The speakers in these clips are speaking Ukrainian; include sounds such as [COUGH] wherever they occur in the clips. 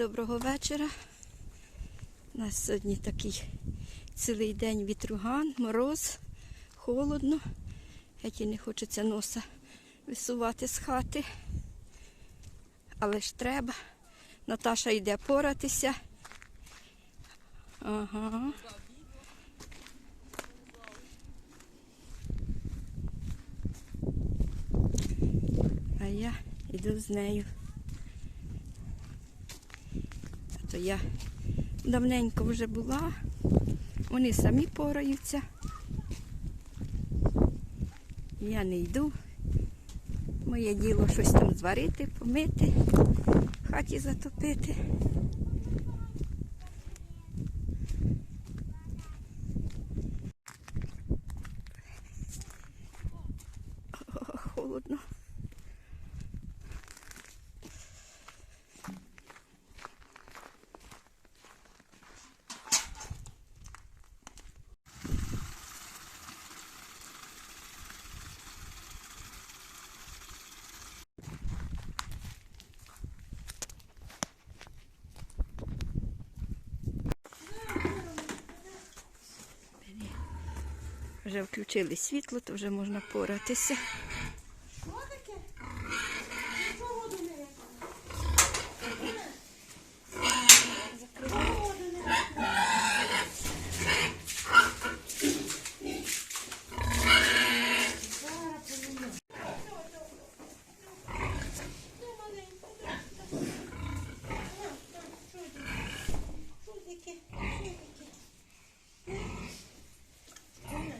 Доброго вечора. У нас сьогодні такий цілий день вітруган, мороз, холодно. Геть і не хочеться носа висувати з хати. Але ж треба. Наташа йде поратися. Ага. А я йду з нею. А то я давненько вже була. Вони самі пораються. Я не йду. Моє діло щось там зварити, помити, хаті затопити. О, холодно. Вже включили світло, то вже можна поратися. Що таке? Чого воду не випала? Чого воду не випала? Зараз поміняю. Ну, маленько, так, так. Ага, так, що таке? Що таке? Що таке? Ага.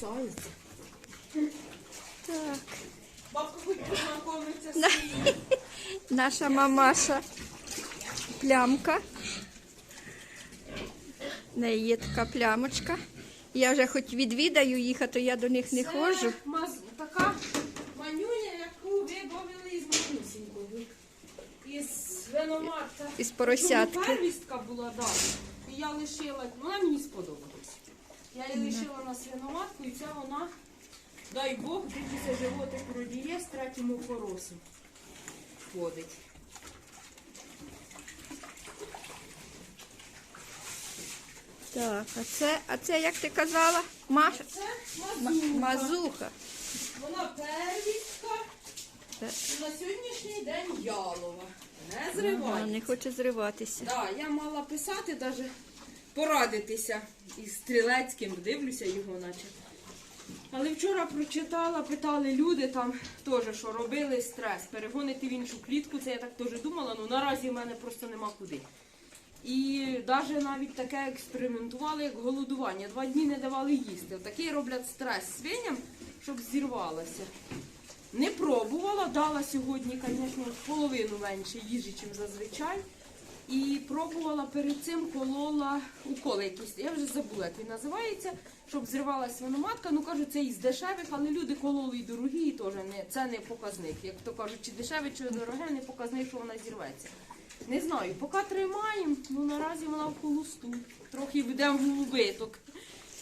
Кусаються. Так. Бабка хоч познайомиться з На- Наша мамаша плямка. В неї є така плямочка. Я вже хоч відвідаю їх, а то я до них не Це ходжу. маз- така манюня, яку вибавили із манюсінькою. Із свиноматка. Із поросятки. Чому Первістка була, да. І я лишила, вона мені сподобалась. Я її лишила на свиноматку, і ця вона, дай Бог, дивіться, животик вроді є, з третьому поросу ходить. Так, а це, а це як ти казала? Маш... Це Ма- Мазуха. Вона первістка. Це- І на сьогоднішній день ялова. Не Ага, зривай. не хоче зриватися. Да, я мала писати, навіть порадитися із стрілецьким, дивлюся його, наче. Але вчора прочитала, питали люди там теж, що робили стрес, перегонити в іншу клітку. Це я так теж думала, ну наразі в мене просто нема куди. І навіть навіть таке експериментували, як голодування. Два дні не давали їсти. Такий роблять стрес свиням, щоб зірвалося. Не пробувала, дала сьогодні, звісно, половину менше їжі, ніж зазвичай. І пробувала перед цим колола уколи якісь. Я вже забула, як він називається, щоб зривалася свиноматка. Ну кажуть, це із дешевих, але люди кололи і дорогі, і теж не це не показник. Як то кажуть, чи дешеве, чи дороге, не показник, що вона зірветься. Не знаю, поки тримаємо, ну наразі вона в холосту. Трохи йдемо в убиток.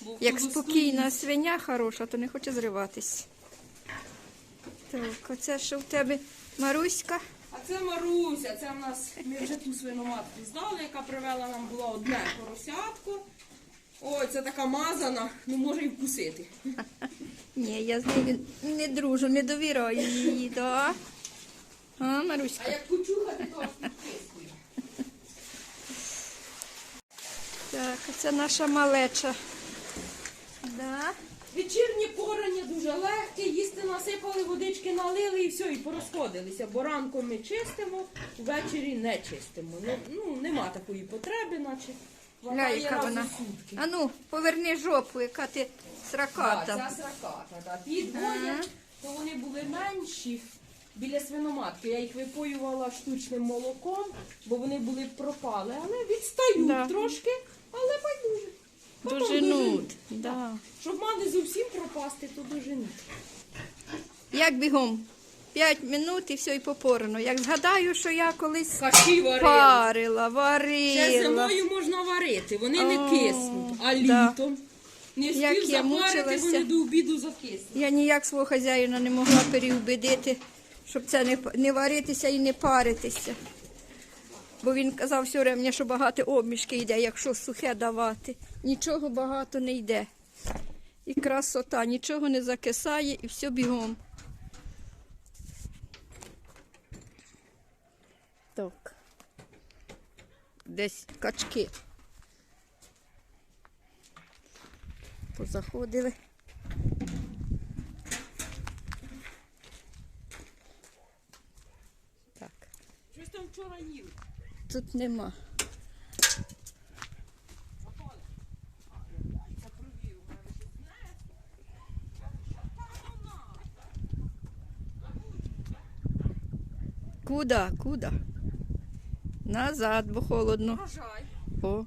Бо в Як холосту спокійна свиня хороша, то не хоче зриватись. Так, оце що в тебе Маруська. А це Маруся, це в нас ми вже ту свиноматку здали, яка привела нам була одне поросятко. Ой, це така мазана, ну може і вкусити. Ні, я з нею не дружу, не довіряю її, да? А, А Маруська? як почухати, то підтискує. Так, це наша малеча. Да? Вечірні порання дуже легкі, їсти насипали, водички налили і все, і порозходилися. Бо ранком ми чистимо, ввечері не чистимо. Ну, ну нема такої потреби, наче. Гля, Хватає яка раз вона. у сутки. А ну, поверни жопу, яка ти Да, сраката. ця сраката, да. Ті двоє, Ага. то вони були менші біля свиноматки. Я їх випоювала штучним молоком, бо вони були пропали, але відстають Да. трошки, але байдуже. Потім Доженуть. Да. Щоб мати зовсім пропасти, то доженуть. Як бігом? П'ять минут і все, і попорано. Як згадаю, що я колись Каші варили. парила, Ще варила. зимою можна варити, вони не О, киснуть, а да. літом. Не Як спів я запарити, мучилася. вони до обіду закиснуть. Я ніяк свого хазяїна не могла переубедити, щоб це не, п- не варитися і не паритися. Бо він казав все время, що багато обмішки йде, якщо сухе давати. Нічого багато не йде. І красота, нічого не закисає і все бігом. Так. Десь качки. Позаходили. Так. Щось там вчора їв. Тут нема. Куда? Куда? Назад, бо холодно. Врожай. О.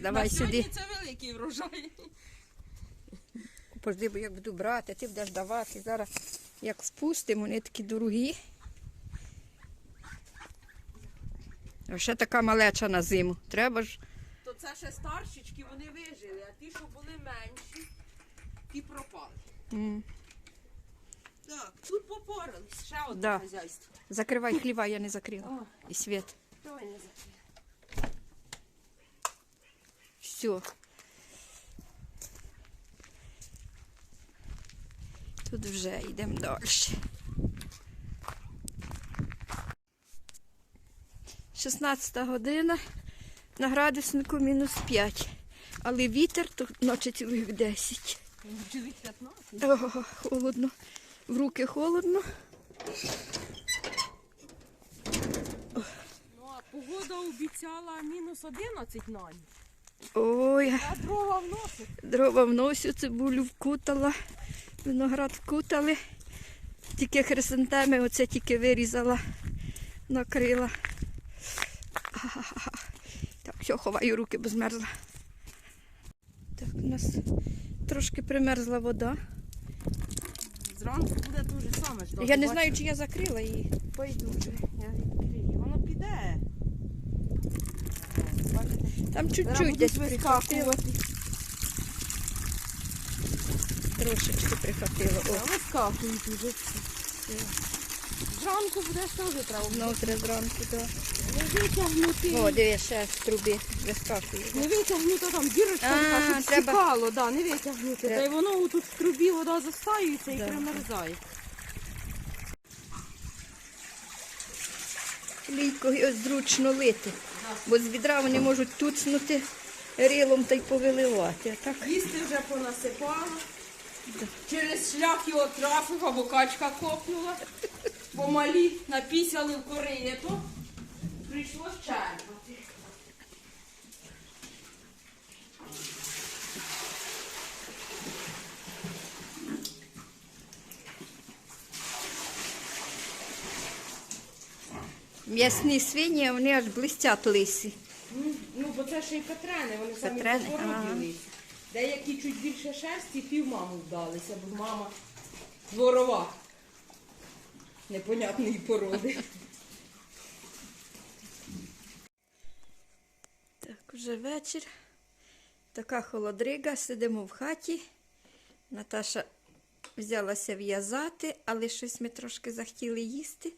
Давай На сюди. Це великий врожай. Пожди, бо як буду брати, ти будеш давати. Зараз як спустимо, вони такі дорогі. А Ще така малеча на зиму. Треба ж. То це ще старшечки, вони вижили, а ті, що були менші, ті пропали. м, Так, тут попорались. Ще одне Да. хазяйство. Закривай хліва, я не закрила. О, І світ. давай не закрив. Все. Тут вже йдемо далі. 16 година. На градуснику мінус 5. Але вітер тут ночі цілих 10. Чоловік 15. О, холодно. В руки холодно. Ну, а погода обіцяла мінус 11 на ніч. Ой, А дрова вносить. дрова вносю, цибулю вкутала, виноград вкутали. Тільки хризантеми оце тільки вирізала, накрила. [LAUGHS] Так, все, ховаю руки, бо змерзла. Так, у нас трошки примерзла вода. Зранку буде ж саме. Що Я не знаю, чи я закрила її. Пойду вже. Я відкрию. Воно піде. Бачите? Там чуть-чуть десь прихватило. Трошечки прихватило. О, вискакують уже. Зранку буде теж треба. ну, зранку, так. Витягнути. О, диви, ще з труби вискакує. Не витягнути там дірочка, А, така, щоб треба- стікало, да, не витягнути. Треба. Та й воно тут в трубі вода застаюється і Да. примерзає. Лійко його зручно лити, бо з відра вони можуть туцнути рилом та й повиливати. А так Їсти вже понасипала. Через шлях його трафив, або качка копнула. Бо малі напісяли в корито. Прийшлось черпати. м'ясні свині, вони аж блистять лисі. Ну, бо це ще й петрени, вони самі Петрени, породілися. Деякі чуть більше шерсті, пів маму вдалися, бо мама дворова. Непонятної породи. Так, вже вечір. Така холодрига, сидимо в хаті. Наташа взялася в'язати, але щось ми трошки захотіли їсти.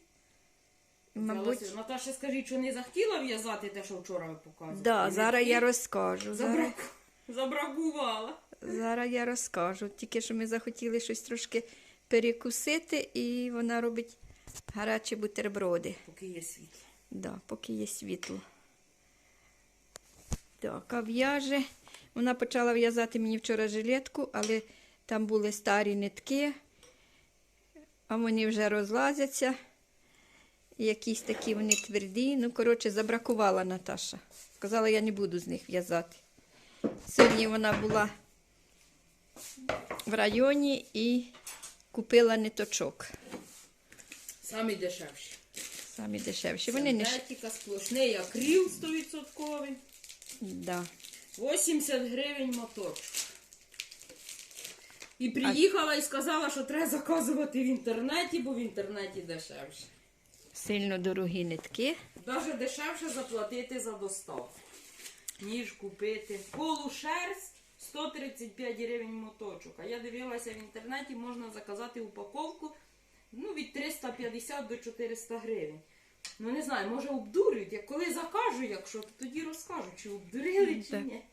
Мабуть, Взялася. Наташа, скажіть, що не захотіла в'язати те, що вчора ви показували? да, зараз я розкажу. Зараз, Забрак... Забракувала. зараз я розкажу. Тільки що ми захотіли щось трошки перекусити, і вона робить гарячі бутерброди. Поки є світло. Да, поки є світло. Так, а в'яже. Вона почала в'язати мені вчора жилетку, але там були старі нитки, а вони вже розлазяться. Якісь такі вони тверді. Ну, коротше, забракувала Наташа. Сказала, я не буду з них в'язати. Сьогодні вона була в районі і купила ниточок. Самі дешевші. Самі дешевші. Вони не Синтетика, сплошний акрил 100%. Да. 80 гривень моточок. І приїхала і сказала, що треба заказувати в інтернеті, бо в інтернеті дешевше. Сильно дорогі нитки. Навіть дешевше заплатити за доставку, ніж купити. Полушерсть 135 гривень моточок. А я дивилася в інтернеті, можна заказати упаковку ну, від 350 до 400 гривень. Ну не знаю, може обдурюють. Як коли закажу, якщо, то тоді розкажу, чи обдурили, чи Так. ні.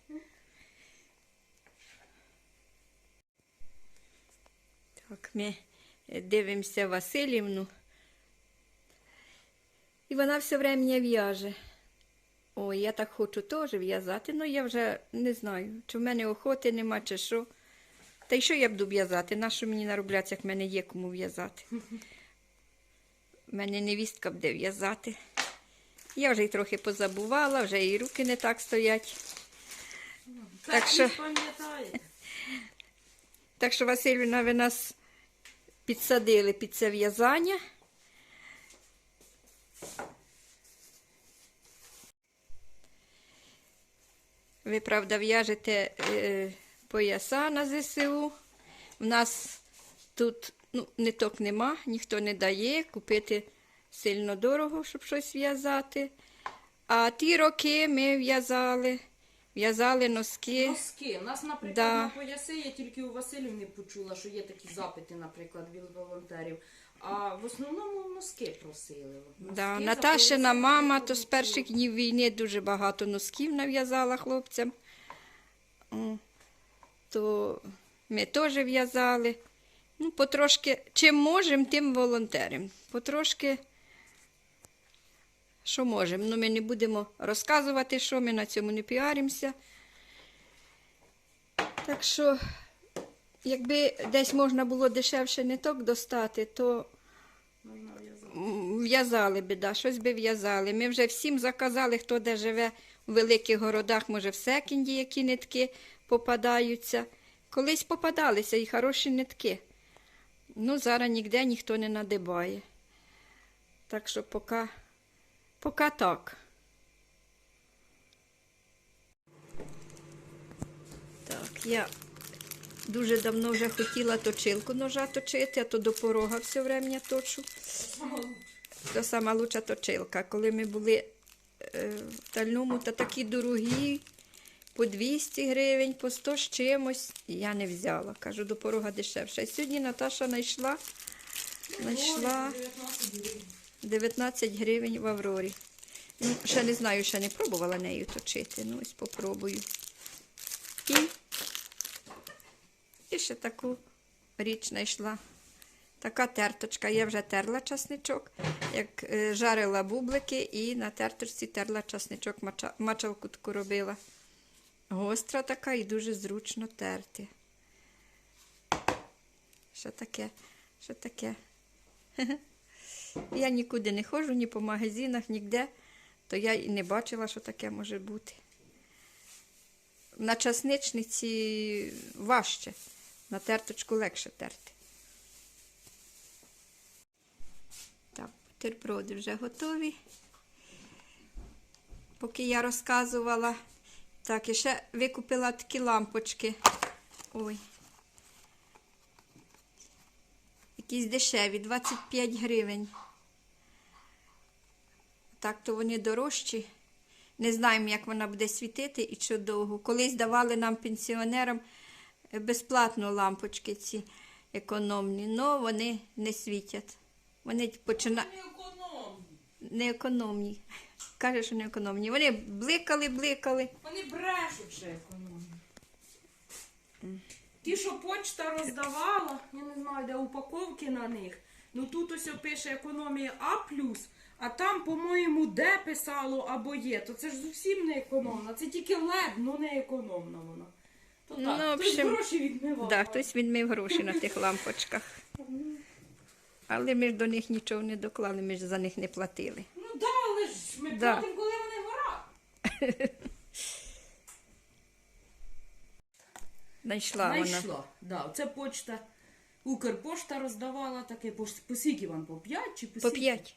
Так, ми е, дивимося Васильівну. І вона все врем'я в'яже. Ой, я так хочу теж в'язати, але я вже не знаю, чи в мене охоти нема, чи що. Та й що я буду в'язати? Нащо мені наробляться, як в мене є кому в'язати? [LAUGHS] У мене невістка буде в'язати. Я вже й трохи позабувала, вже і руки не так стоять. Так що- що... [LAUGHS] Так що, Василівна, ви нас підсадили під це в'язання. Ви, правда, в'яжете е, пояса на ЗСУ. У нас тут ну, ниток нема, ніхто не дає купити сильно дорого, щоб щось в'язати. А ті роки ми в'язали, в'язали носки. Носки. У нас, наприклад, Да. на пояси я тільки у Василівни почула, що є такі запити, наприклад, від волонтерів. А в основному носки просили. Носки Да, за Наташина пояси мама то з перших днів війни дуже багато носків нав'язала хлопцям. То ми теж в'язали. Ну, потрошки, чим можемо, тим волонтерам. Потрошки, що можемо. Ну, ми не будемо розказувати, що ми на цьому не піаримося. Так що, якби десь можна було дешевше ниток достати, то В'язали би, да, щось би в'язали. Ми вже всім заказали, хто де живе у великих городах, може в секінді які нитки попадаються. Колись попадалися і хороші нитки. Ну, зараз ніде ніхто не надибає. Так що поки, поки так. Так, я дуже давно вже хотіла точилку ножа точити, а то до порога все врем'я точу. Це сама лучша точилка. Коли ми були е, в Тальному, та такі дорогі, по 200 гривень, по 100 з чимось, я не взяла. Кажу, до порога дешевше. Сьогодні Наташа знайшла, знайшла 19 гривень в Аврорі. Ну, ще не знаю, ще не пробувала нею точити. Ну, ось попробую. І, і ще таку річ знайшла. Така терточка. Я вже терла часничок, як е, жарила бублики і на терточці терла часничок, мача- мачалку таку робила. Гостра така і дуже зручно терти. Що таке? Що таке? [LAUGHS] Я нікуди не ходжу, ні по магазинах, ніде, то я і не бачила, що таке може бути. На часничниці важче, на терточку легше терти. Так, бутерброди вже готові. Поки я розказувала. Так, і ще викупила такі лампочки. Ой. Якісь дешеві, 25 гривень. Так, то вони дорожчі. Не знаємо, як вона буде світити і що довго. Колись давали нам пенсіонерам е, безплатно лампочки ці економні, але вони не світять. Вони почина... Не економні. Каже, що не економні. Вони бликали, бликали. Вони брешуть, що економні. Ті, що почта роздавала, я не знаю, де упаковки на них. Ну тут ось пише економія А+, а там, по-моєму, Д писало або є. То це ж зовсім не економно. Це тільки лед, ну не економна вона. То Ну, так, в хтось общем, гроші відмивав. Да, хтось відмив гроші на тих лампочках. [LAUGHS] Але ми ж до них нічого не доклали, ми ж за них не платили. Ми Да. платимо, коли вони горять. [LAUGHS] Знайшла вона. Знайшла. Да, це почта. Укрпошта роздавала таке, по, по скільки вам? По 5 чи по По скільки? п'ять.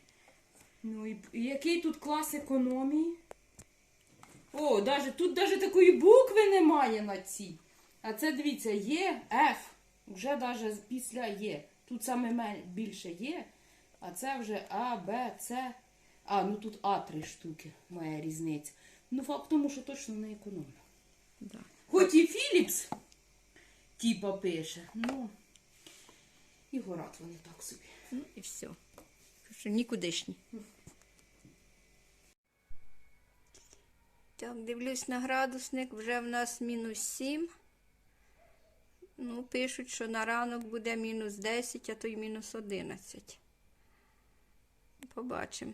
Ну і, і який тут клас економії? О, даже, тут даже такої букви немає на цій. А це дивіться, є F. Вже даже після є. Тут саме мен- більше є, а це вже А, Б, С. А, ну тут А три штуки, моя різниця. Ну, факт в тому, що точно не економно. Да. Хоч і Філіпс, типа пише, ну. І горат вони так собі. Ну і все. Що нікудишні. Так, дивлюсь на градусник, вже в нас мінус 7. Ну, пишуть, що на ранок буде мінус 10, а то й мінус 11. Побачимо.